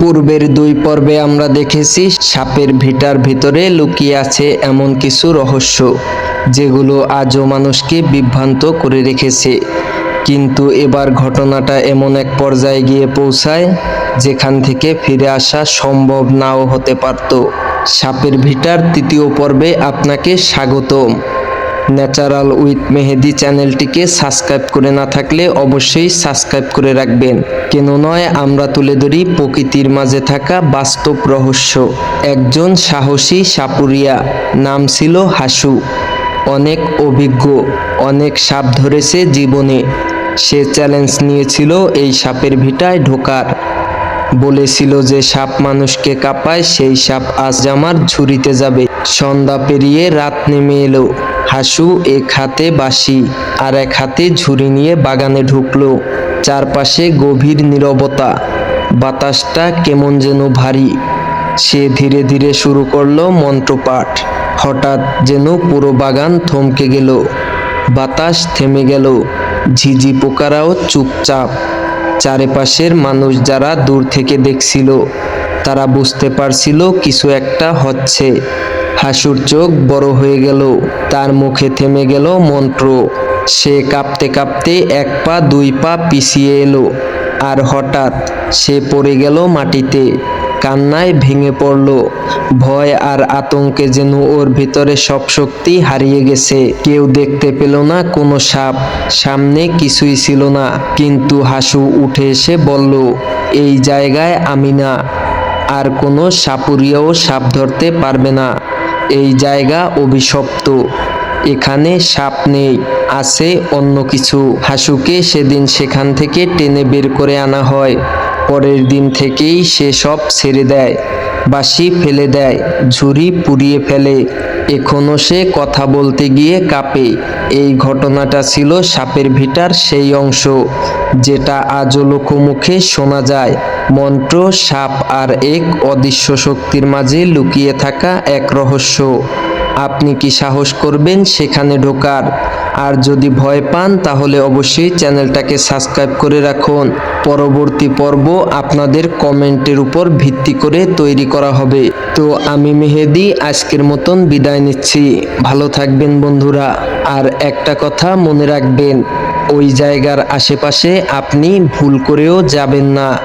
পূর্বের দুই পর্বে আমরা দেখেছি, সাপের ভিটার ভিতরে লুকিয়ে আছে এমন কিছু রহস্য, যেগুলো আজও মানুষকে বিভ্রান্ত করে রেখেছে। কিন্তু এবার ঘটনাটা এমন এক পর্যায়ে গিয়ে পৌঁছায়, যেখান থেকে ফিরে আসা সম্ভব নাও হতে পারত। সাপের ভিটার তৃতীয় পর্বে আপনাকে স্বাগতম। ন্যাচারাল উইথ মেহেদি চ্যানেলটিকে সাবস্ক্রাইব করে না থাকলে অবশ্যই সাবস্ক্রাইব করে রাখবেন। কেন নয়, আমরা তুলে ধরি প্রকৃতির মাঝে থাকা বাস্তব রহস্য। একজন সাহসী সাপুরিয়া, নাম ছিল হাসু। অনেক অভিজ্ঞ, অনেক সাপ ধরেছে জীবনে। সে চ্যালেঞ্জ নিয়েছিল এই সাপের ভিটায় ঢোকার। বলেছিল যে সাপ মানুষকে কাঁপায়, সেই সাপ আজ আমার ঝুড়িতে যাবে। সন্ধ্যা পেরিয়ে রাত নেমে এলো। হাসু এক হাতে বাঁশি আর এক হাতে ঝুড়ি নিয়ে বাগানে ঢুকলো। চারপাশে গভীর নীরবতা। বাতাসটা কেমন যেন ভারী। সে ধীরে ধীরে শুরু করল মন্ত্রপাঠ। হঠাৎ যেন পুরো বাগান থমকে গেল। বাতাস থেমে গেল। ঝিঝি পোকারাও চুপচাপ। চারিপাশের মানুষ যারা দূর থেকে দেখছিল, তারা বুঝতে পারছিল কিছু একটা হচ্ছে। হাসুর চোখ বড় হয়ে গেল, তার মুখে থেমে গেল মন্ত্র। সে কাঁপতে কাঁপতে এক পা, দুই পা পিছিয়ে এলো, আর হঠাৎ সে পড়ে গেল মাটিতে, কান্নায় ভেঙে পড়ল। ভয় আর আতঙ্কে যেন ওর ভিতরে সব শক্তি হারিয়ে গেছে। কেউ দেখতে পেল না, কোনো সাপ, সামনে কিছুই ছিল না। কিন্তু হাসু উঠে এসে বলল, এই জায়গায় আমি না, আর কোনো সাপুরিয়াও সাপ ধরতে পারবে না। এই জায়গা অভিশপ্ত। এখানে সাপ নেই, আছে অন্য কিছু। হাসুকে সেদিন সেখান থেকে টেনে বের করে আনা হয়। পরের দিন থেকেই সে সব ছেড়ে দেয়। বাসি ফেলে দেয়, ঝুড়ি পুড়িয়ে ফেলে। এখনও সে কথা বলতে গিয়ে কাঁপে। এই ঘটনাটা ছিল সাপের ভিটার সেই অংশ, যেটা আজও লোকমুখে শোনা যায়। মন্ত্র, সাপ আর এক অদৃশ্য শক্তির মাঝে লুকিয়ে থাকা এক রহস্য। আপনি কি সাহস করবেন সেখানে ঢোকার? আর যদি ভয় পান, তাহলে অবশ্যই চ্যানেলটাকে সাবস্ক্রাইব করে রাখুন। পরবর্তী পর্ব আপনাদের কমেন্টের উপর ভিত্তি করে তৈরি করা হবে। তো আমি মেহেদি, আজকের মতন বিদায় নিচ্ছি। ভালো থাকবেন বন্ধুরা। আর একটা কথা মনে রাখবেন, ওই জায়গার আশেপাশে আপনি ভুল করেও যাবেন না।